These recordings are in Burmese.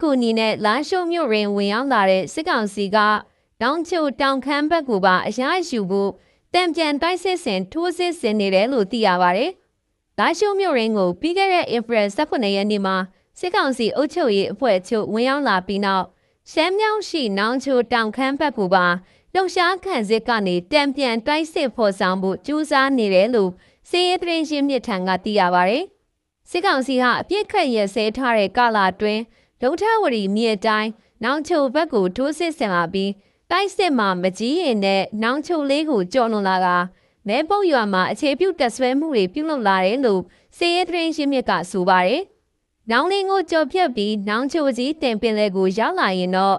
ကူညီနဲ့လာရှုံမြို့ရင်ဝင်ရောက်လာတဲ့စစ်ကောင်စီကတောင်ချိုတောင်ခမ်းဘက်ကိုပါအရယူဖို့တံပြန်တိုက်စစ်ဆင်ထိုးစစ်ဆင်နေတယ်လို့သိရပါတယ်။လာရှုံမြို့ရင်ကိုပြီးခဲ့တဲ့ April 18ရက်နေ့မှာစစ်ကောင်စီအုပ်ချုပ်ရေးအဖွဲ့ချုပ်ဝင်ရောက်လာပြီးနောက်ရှမ်းမြောင်ရှိနောင်ချိုတောင်ခမ်းဘက်ကိုပါလှုပ်ရှားခံစစ်ကနေတံပြန်တိုက်စစ်ဖော်ဆောင်ဖို့ကြိုးစားနေတယ်လို့စီးရဲသတင်းရှင်မြစ်ထံကသိရပါတယ်။စစ်ကောင်စီဟာအပြစ်ခတ်ရဲဆဲထားတဲ့ကာလာတွင် လုံထဝရီမြေတိုင်းနောင်ချိုဘက်ကိုထိုးစစ်ဆင်လာပြီးတိုက်စစ်မှာမကြီးရင်နဲ့နောင်ချိုလေးကိုကြော်လွန်လာကမဲပုတ်ရွာမှာအခြေပြုတက်ဆွဲမှုတွေပြုလုပ်လာတယ်လို့စီးရဲသတင်းရှင်မြစ်ကဆိုပါတယ်။နောင်လင်းကိုကြော်ဖြတ်ပြီးနောင်ချိုကြီးတင်ပင်လေကိုရောက်လာရင်တော့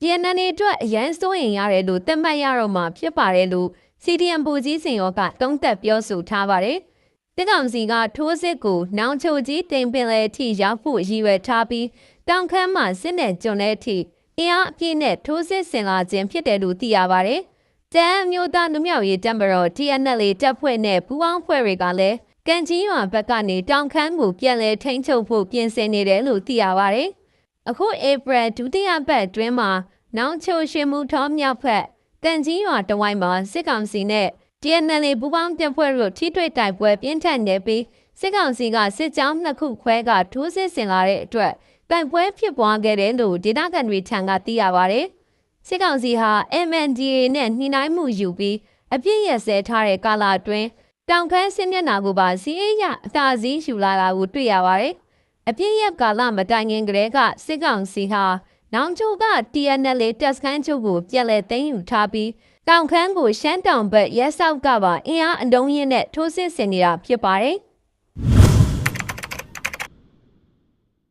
PNN အတွက်အရန်စိုးရင်ရတယ်လို့သတ်မှတ်ရတော့မှဖြစ်ပါတယ်လို့ CDM ပူကြီးစင်ရောကတုံးသက်ပြောဆိုထားပါတယ်။ တစ်ကောင်စီကထိုးစစ်ကိုနောင်ချိုကြီးတင်ပင်လေထိရောက်ဖို့ရည်ရွယ်ထားပြီးတောင်ခမ်းမှာစစ်နဲ့ကြုံတဲ့အထိအင်အားအပြည့်နဲ့ထိုးစစ်ဆင်လာခြင်းဖြစ်တယ်လို့သိရပါတယ်။တန်အမျိုးသားလူမျိုးရေးတပ်မတော် TNL တပ်ဖွဲ့နဲ့ပူးပေါင်းဖွဲ့တွေကလည်းကန်ကြီးရွာဘက်ကနေတောင်ခမ်းကိုပြန်လည်ထိန်းချုပ်ဖို့ပြင်ဆင်နေတယ်လို့သိရပါတယ်။အခု April ဒုတိယပတ်အတွင်းမှာနောင်ချိုရှင်မှုထောမြောက်ဖက်ကန်ကြီးရွာတဝိုင်းမှာစစ်ကောင်စီနဲ့ TNL ပူးပေါင်းတပ်ဖွဲ့တို့ထိတွေ့တိုက်ပွဲပြင်းထန်နေပြီးစစ်ကောင်စီကစစ်ကြောင်းနှစ်ခုခွဲကထိုးစစ်ဆင်လာတဲ့အတွက်တိုက်ပွဲဖြစ်ပွားခဲ့တယ်လို့ဒေသခံတွေထံကသိရပါတယ်။စစ်ကောင်စီဟာ MNDA နဲ့နှိနှိုင်းမှုယူပြီးအပြစ်ရစဲထားတဲ့ကာလအတွင်းတောင်ခမ်းစစ်မျက်နှာကိုပါစီးအေးရအသာစီးယူလာတာကိုတွေ့ရပါတယ်။အပြစ်ရကာလမတိုင်ခင်ကတည်းကစစ်ကောင်စီဟာနောင်ချိုက TNL တက်စခန်းချုပ်ကိုပြက်လက်သိမ်းယူထားပြီး တောင်ခမ်းကိုရှမ်းတောင်ဘက်ရဲဆောက်ကပါအင်အားအလုံးရင်းနဲ့ထိုးစစ်ဆင်နေတာဖြစ်ပါတယ်။